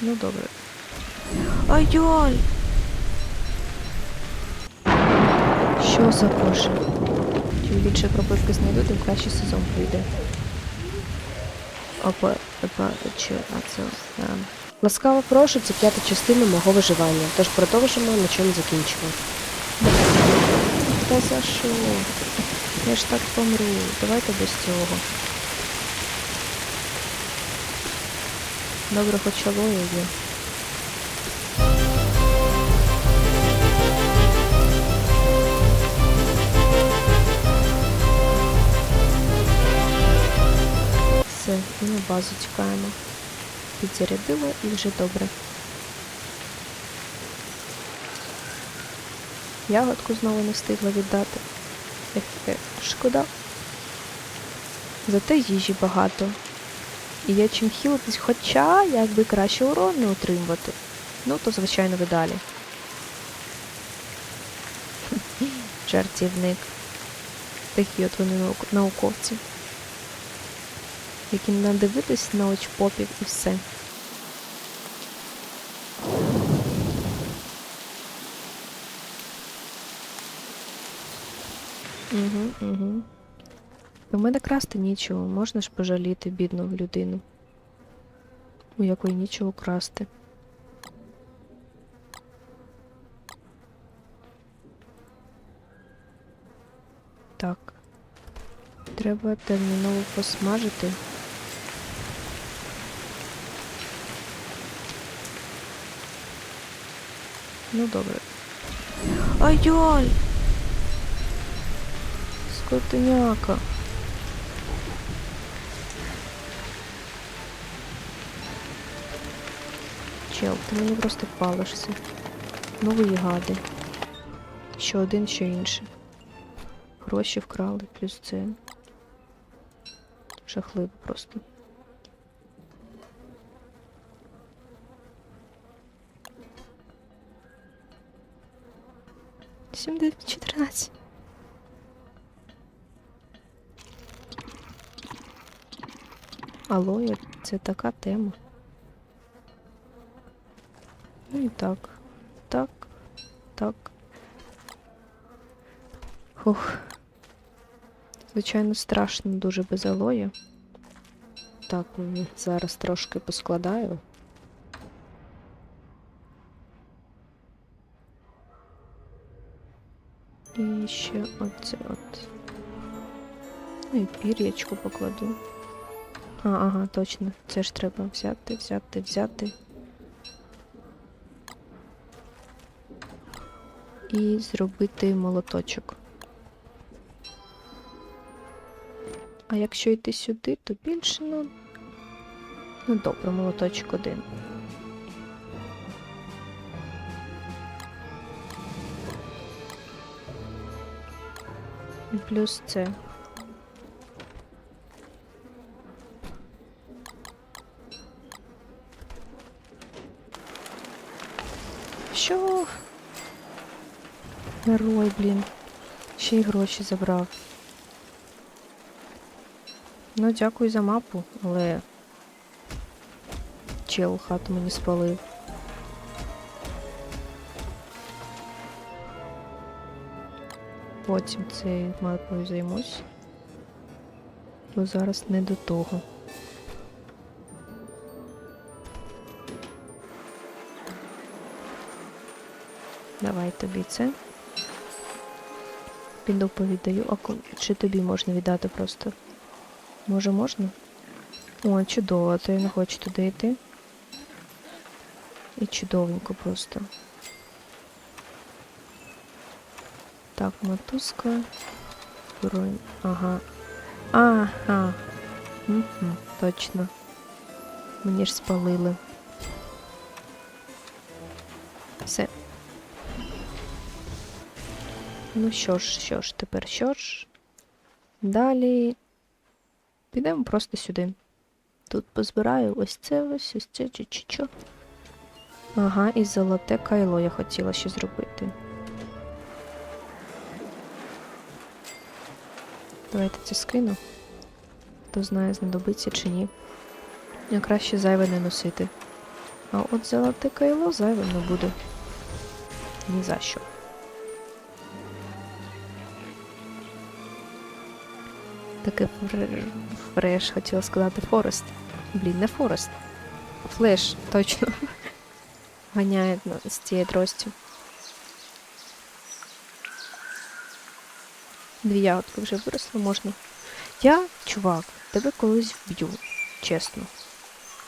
Ну добре. Ай-йоль! Що за боже? Чим більше кропивки знайду, тим краще сезон прийде. Опа, опа, чи, а це, а. Ласкаво прошу, це п'ята частина мого виживання, тож продовжимо, на чому закінчимо. Та за що? Я ж так помру. Давайте без цього. Алоє є. Все, і на базу тікаємо. Підзарядила і вже добре. Ягодку знову не встигла віддати. Ех, шкода. Зате їжі багато. І є чим хілитись, хоча якби краще урон не отримувати. Ну, то звичайно ви далі. Жартівник. Такі от вони наук- науковці. Які надивитись на очпопів і все. Угу, угу. У мене красти нічого, можна ж пожаліти бідну людину, у якої нічого красти. Так. Треба терміново посмажити. Ну добре. Ай-йоль! Скотиняка. Чел, ти мені просто палишся. Ну гади. Що один, що інший. Гроші вкрали, плюс це. Жахливо просто. Сім чотирнадцять. Алоє це така тема. Ну і так. Так. Так. Хух. Звичайно, страшно дуже без алоя. Так, зараз трошки поскладаю. І ще оце от. Ну і пір'ячку покладу. А, ага, точно. Це ж треба взяти, взяти, взяти. І зробити молоточок. А якщо йти сюди, то більше, ну. Ну добре, молоточок один. Плюс це. Що? Герой, блін. Ще й гроші забрав. Ну, дякую за мапу, але чел хату мені спалив. Потім цією мапою займусь. Бо зараз не до того. Давай тобі це. Піду повіддаю. А ко- чи тобі можна віддати просто? Може, можна? О, чудово, то я не хочу туди йти. І чудовенько просто. Так, мотузка. Бронь. Ага. Ага. Угу, точно. Мені ж спалили. Все. Ну що ж, що ж, тепер що ж? Далі. Підемо просто сюди. Тут позбираю ось це ось, ось це чи чи що. Ага, і золоте кайло я хотіла ще зробити. Давайте це скину. Хто знає, знадобиться чи ні. А краще зайве не носити. А от золоте кайло зайвим не буде. Ні за що. Фре- фреш, хотіла сказати Форест. Блін, не Форест. Флеш, точно. Ганяє з цієї трості. Дві ягодки вже виросли, можна. Я, чувак, тебе колись вб'ю, чесно.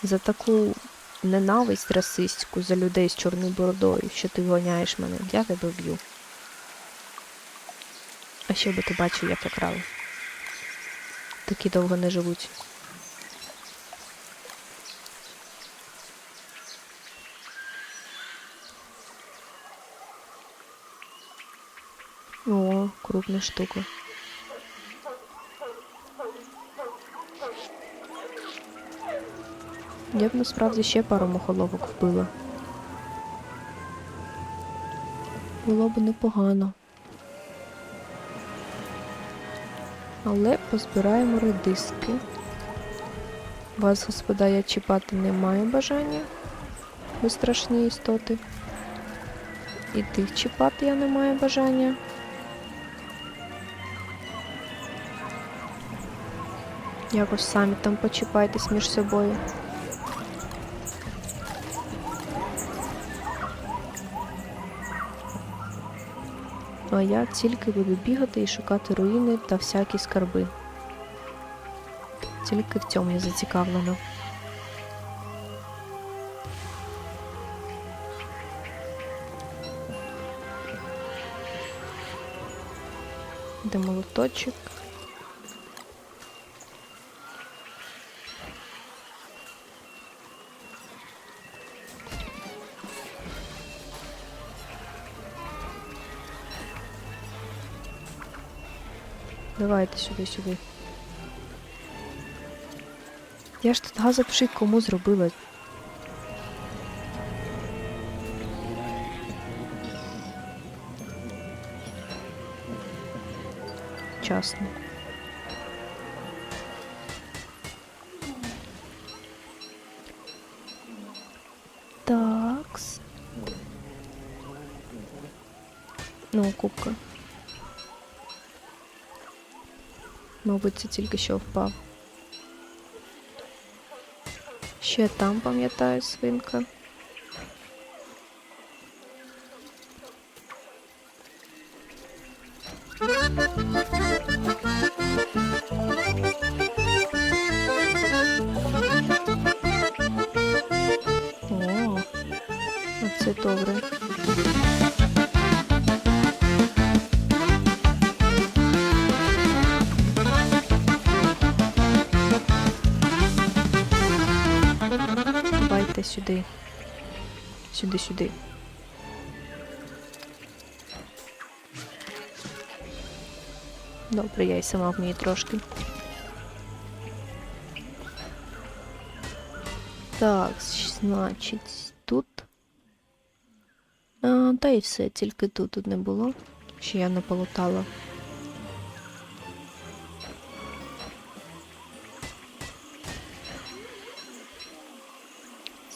За таку ненависть расистську за людей з чорною бородою, що ти гоняєш мене, я тебе вб'ю. А ще би ти бачив, як я крала. Такі довго не живуть. О, крупна штука. Я б насправді ще пару мухоловок вбила. Було б непогано. Але позбираємо редиски. Вас, господа, я чіпати не маю бажання. Ви страшні істоти. І тих чіпати я не маю бажання. Якось самі там почіпайтесь між собою. А я тільки буду бігати і шукати руїни та всякі скарби. Тільки в цьому я зацікавлена. Де молоточок? Давайте сюди, сюди. Я ж тут газопшик кому зробила? Часно. Такс. Ну, кубка. Мабуть, це тільки що впав. Ще там, пам'ятаю, свинка. О, оце добре. Сюди, сюди. Добре, я й сама вмію трошки. Так, значить, тут. А, та й все, тільки тут тут не було. Ще я не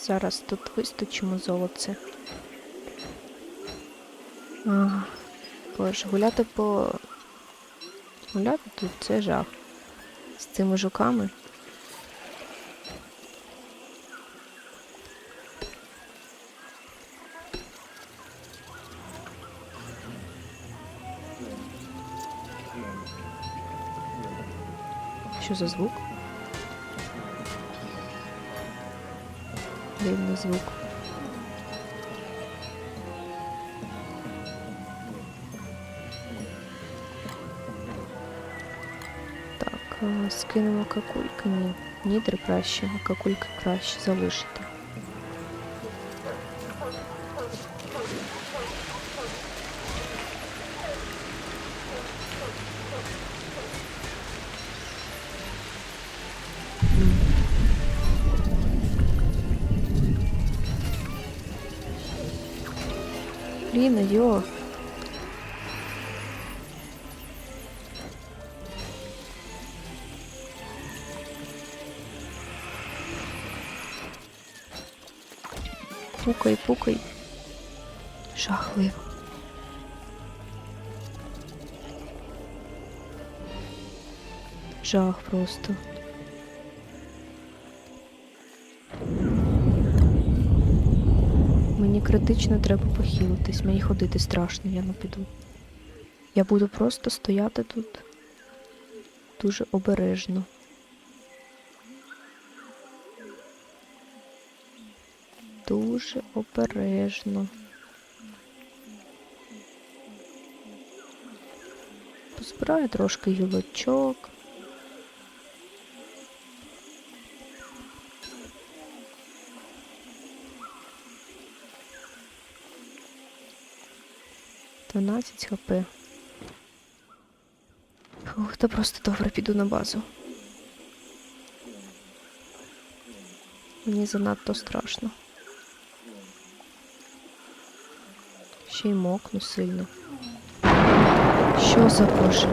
Зараз тут вистучимо золоце. А, боже, гуляти по. Гуляти тут це жах. З цими жуками. Що за звук? Дивний звук. Так, а, скинемо какульки. Ні, нідри краще, а какульки краще залишити. Блін, йо. Пукай, пукай. Жахливо. Жах просто. Критично треба похилитись, мені ходити страшно, я не піду. Я буду просто стояти тут дуже обережно. Дуже обережно. Позбираю трошки гілочок. Дванадцять хп. Ух, та просто добре піду на базу. Мені занадто страшно. Ще й мокну сильно. Що за боже?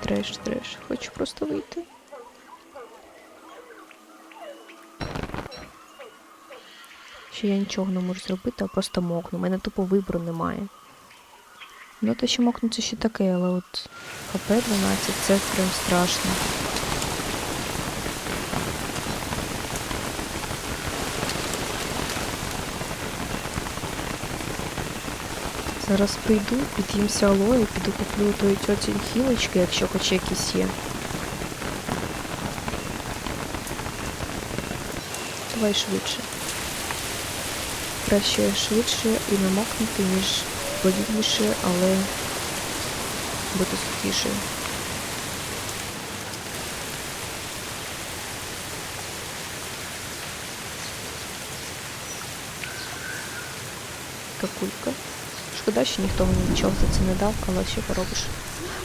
Треш, треш. Хочу просто вийти. Ще я нічого не можу зробити, а просто мокну. У мене тупо вибору немає. Ну, те, що мокнути ще таке, але от ХП 12 це прям страшно. Зараз прийду, під'їмся алої, піду куплю тої тьоті хілочки, якщо хоч якісь є. Давай швидше. Краще швидше і намокнути, ніж повільніше, але бути сухішою. Какулька. Шкода, що ніхто мені нічого за це не дав, але що поробиш.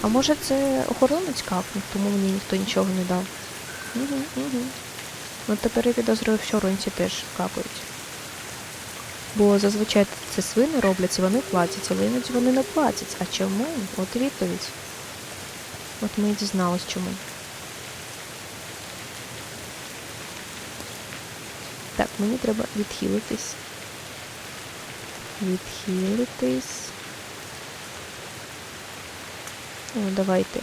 А може це охоронець капнув, тому мені ніхто нічого не дав. Угу, угу. Ну тепер я підозрюю, що ронці теж капають. Бо зазвичай це свини роблять і вони платять, але іноді вони не платять. А чому? От відповідь. От ми і дізналися чому. Так, мені треба відхилитись. Відхилитись. О, давайте.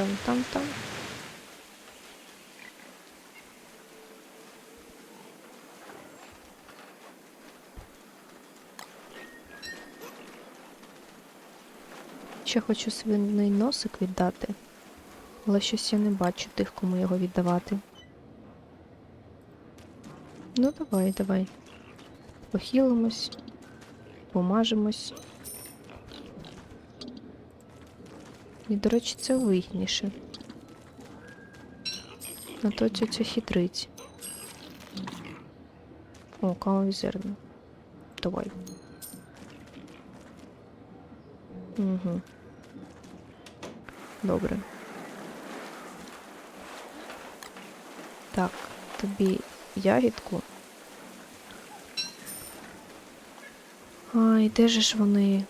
Да, там, там, там. Ще хочу свиний носик віддати, але щось я не бачу тих, кому його віддавати. Ну, давай, давай. Похилимось, помажемось. І, до речі, це вигідніше. А то тетя хитрить. О, кавові зерна. Давай. Угу. Добре. Так, тобі ягідку. Ай, де же ж вони?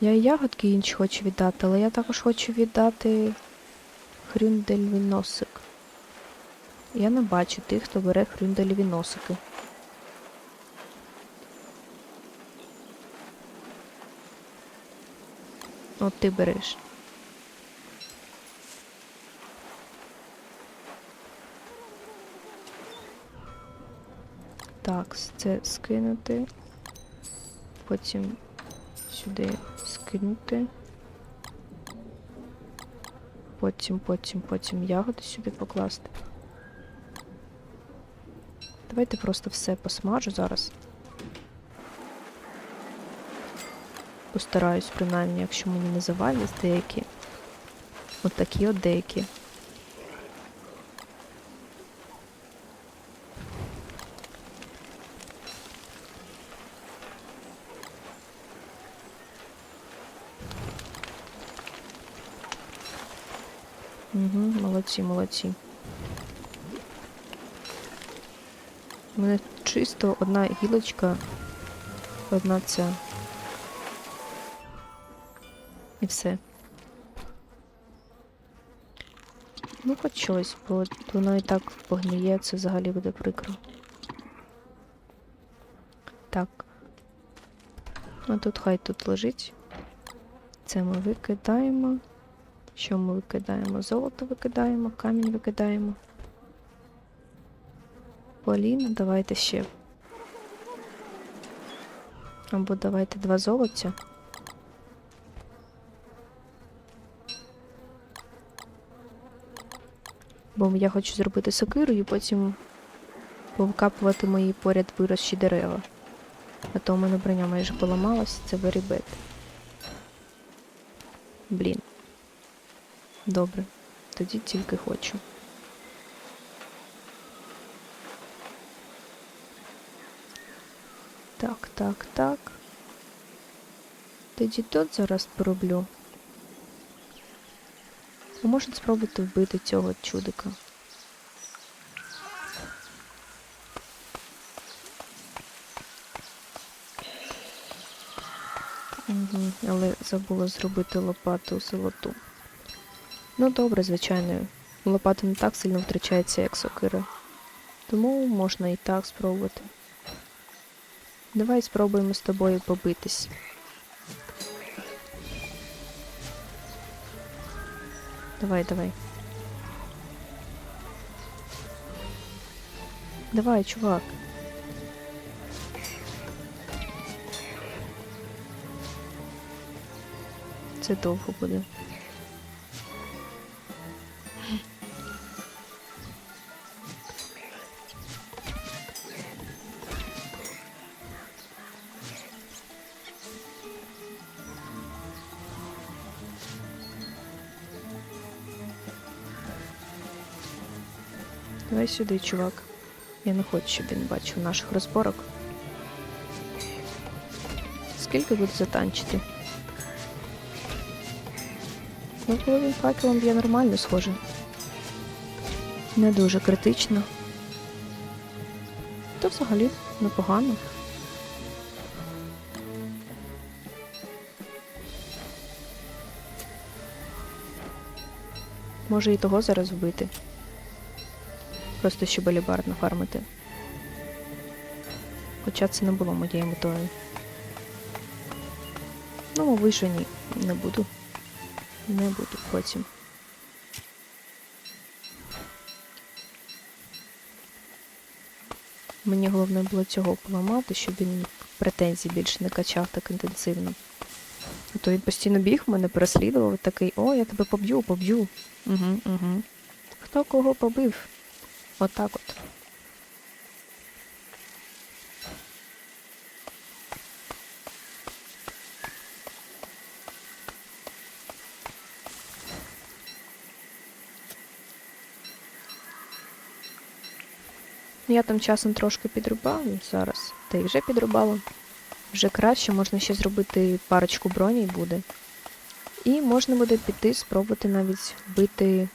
Я і ягодки інші хочу віддати, але я також хочу віддати хрюндельві носик. Я не бачу тих, хто бере хрюндельві носики. От ти береш. Так, це скинути. Потім сюди скинути. Потім, потім, потім ягоди сюди покласти. Давайте просто все посмажу зараз. Постараюсь, принаймні, якщо мені не завалять деякі. От такі от деякі. Угу, молодці, молодці. У мене чисто одна гілочка, одна ця. І все. Ну, хоч щось, бо воно і так погниє, це взагалі буде прикро. Так. А тут хай тут лежить. Це ми викидаємо. Що ми викидаємо? Золото викидаємо, камінь викидаємо. Поліна, давайте ще. Або давайте два золоття. Бо я хочу зробити сокиру і потім повкапувати мої поряд виросші дерева. А то у мене броня майже поламалась, це bad. Блін. Добре. Тоді тільки хочу. Так, так, так. Тоді тут зараз пороблю. А можна спробувати вбити цього чудика. Угу, але забула зробити лопату золоту. Ну добре, звичайно. Лопата не так сильно втрачається, як сокира. Тому можна і так спробувати. Давай спробуємо з тобою побитись. Давай, давай. Давай, чувак. Це довго буде. Сюди, чувак. Я не хочу, щоб він бачив наших розборок. Скільки буде затанчити? Ну, коли він факелом б'є нормально, схоже. Не дуже критично. Та взагалі непогано. Може і того зараз вбити. Просто щоб алібард нафармити. Хоча це не було моєю метою. Ну, що ні, не буду. Не буду потім. Мені головне було цього поламати, щоб він претензій більше не качав так інтенсивно. А то він постійно біг, мене переслідував такий, о, я тебе поб'ю, поб'ю. Угу, угу. Хто кого побив? Отак от. Я там часом трошки підрубаю зараз, та й вже підрубала. Вже краще, можна ще зробити парочку броній буде. І можна буде піти спробувати навіть вбити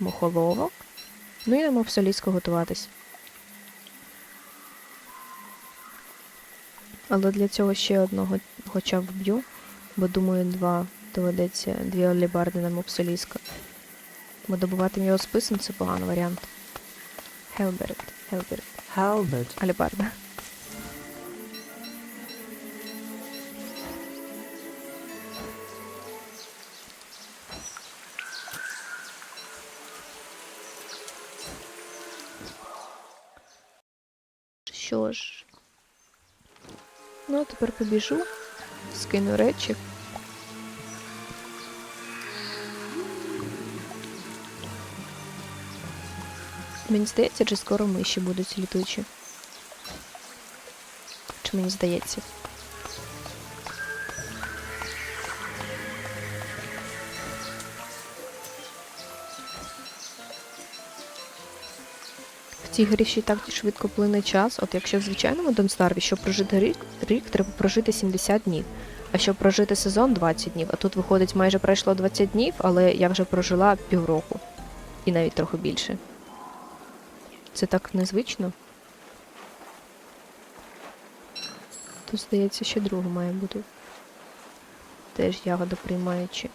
мухоловок. Ну і на мавсолійську готуватись. Але для цього ще одного хоча б вб'ю, бо думаю, два доведеться дві алібарди на мопсоліска. Бо добувати його списом це поганий варіант. Хелберт, Хелберт, Хелберт. алібарда. Що ж. Ну, а тепер побіжу, скину речі. Мені здається, чи скоро миші будуть літучі. Чи мені здається? Цій грі ще так швидко плине час. От якщо в звичайному Донстарві, щоб прожити рік, рік, треба прожити 70 днів. А щоб прожити сезон 20 днів, а тут виходить майже пройшло 20 днів, але я вже прожила півроку. І навіть трохи більше. Це так незвично. Тут, здається, ще друга має бути. Теж ягода приймаючи.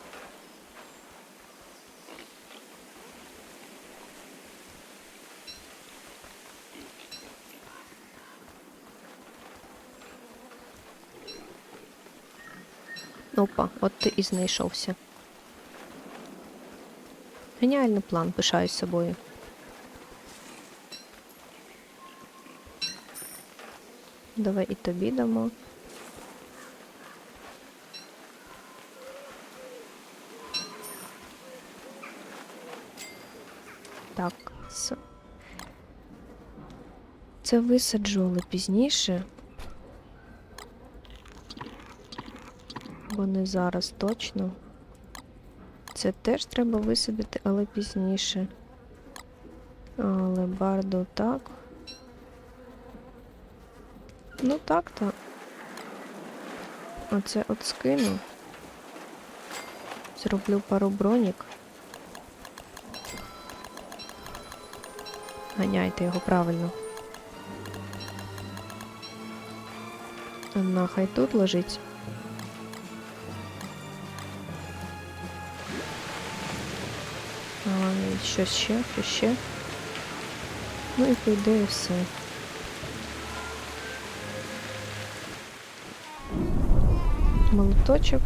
Опа, от ти і знайшовся. Геніальний план, пишаюсь собою. Давай і тобі дамо. Так, це висаджу, але пізніше. Бо не зараз точно. Це теж треба висадити, але пізніше. Але барду так. Ну так то. Оце от скину. Зроблю пару бронік. Ганяйте його правильно. На, хай тут лежить. А, що ще, що ще. Ну і по ідеї все. Молоточок,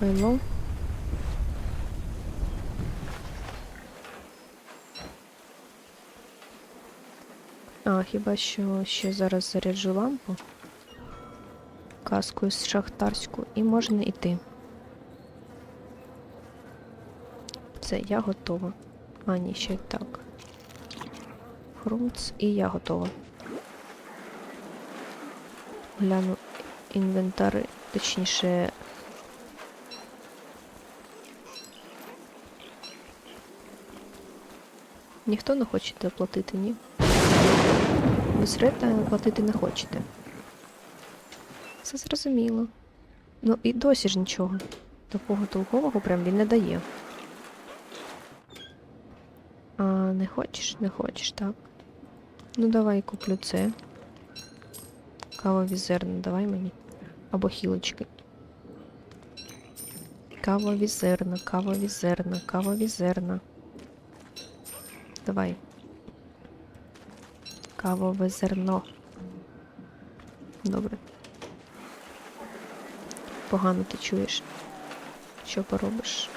кайло. А, хіба що ще зараз заряджу лампу каскою з шахтарську і можна йти. Все, я готова. А, ні, ще так. Хрумц і я готова. Гляну інвентар, точніше. Ніхто не хоче доплатити, ні? Ви серйозно платити не хочете. Все зрозуміло. Ну і досі ж нічого. Такого толкового прям він не дає. А, не хочеш, не хочеш, так. Ну давай куплю це. Кавові зерна, давай мені. Або хілочки. Кавові зерна, кавові зерна, кавові зерна. Давай. Кавове зерно. Добре. Погано ти чуєш. Що поробиш?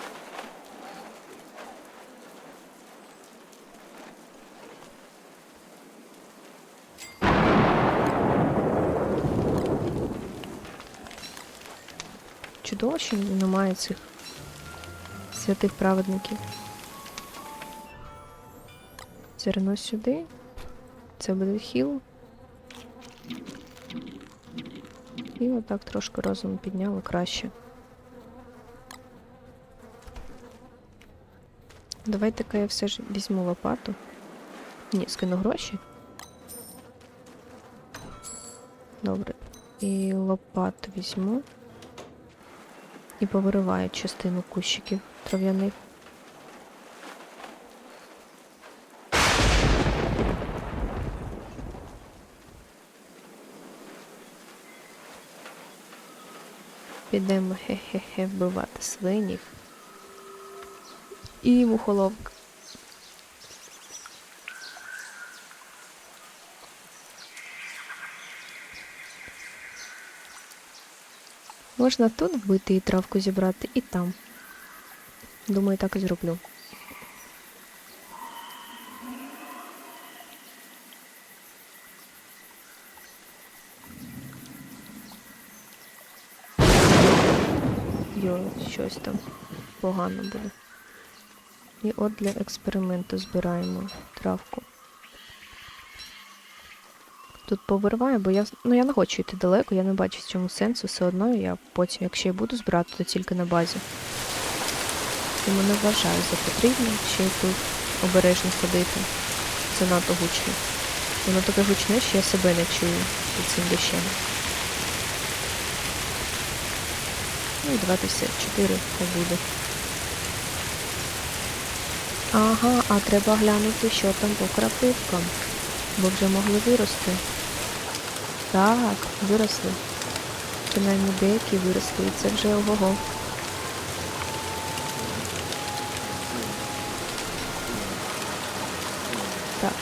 Чудово, що немає цих святих праведників. Зерно сюди. Це буде хіл. І отак трошки розум підняло краще. Давайте-ка я все ж візьму лопату. Ні, скину гроші. Добре. І лопату візьму. І повиривають частину кущиків трав'яних. Підемо хе-хе-хе вбивати свинів. І мухоловка. Можна тут вбити і травку зібрати, і там. Думаю, так і зроблю. Йо, щось там погано буде. І от для експерименту збираємо травку. Тут повириваю, бо я ну я не хочу йти далеко, я не бачу в цьому сенсу, все одно я потім, якщо я буду збирати, то тільки на базі. Тому не вважаю за потрібне ще тут обережно ходити. Занадто гучно. Воно таке гучне, що я себе не чую під цим дощем. Ну і давайте все, 4 хай буде. Ага, а треба глянути, що там по крапивкам. Бо вже могли вирости. Так, виросли. Принаймні деякі виросли, і це вже ого-го. Так.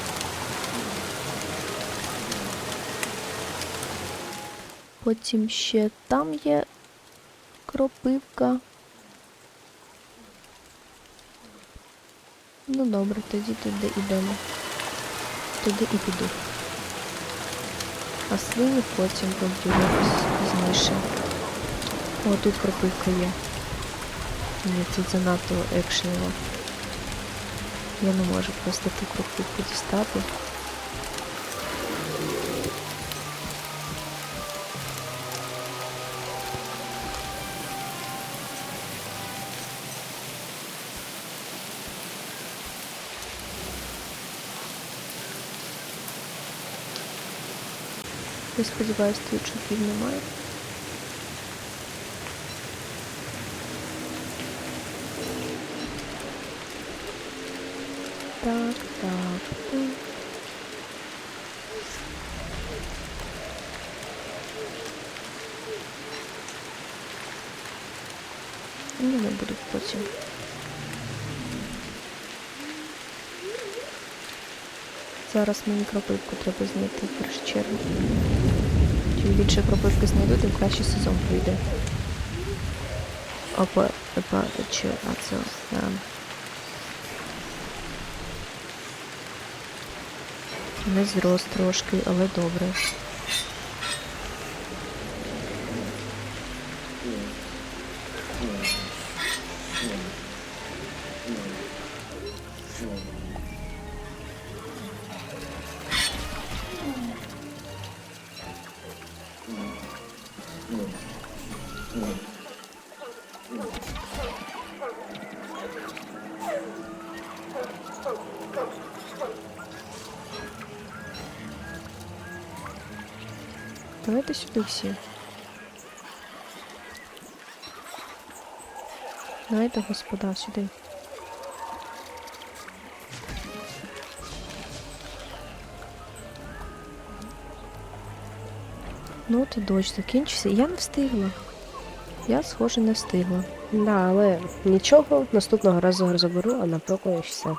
Потім ще там є кропивка. Ну добре, тоді туди йдемо. Туди і піду. А сливи потім якось пізніше. О, тут кропивка є. Ні, тут занадто екшеново. Я не можу просто ту кропивку дістати. Сподіваюся, тут чухів немає. Так, так, так. Ні, не буду потім. Зараз мені кропивку треба знайти в першу чергу. Чим більше кропивки знайду, тим краще сезон пройде. Опа, опа, чи, а це, ем. Не зрос трошки, але добре. Давайте сюди всі. Давайте, господа, сюди. Ну і дощ закінчився. Я не встигла. Я, схоже, не встигла. Да, але нічого, наступного разу заберу, а на проку все.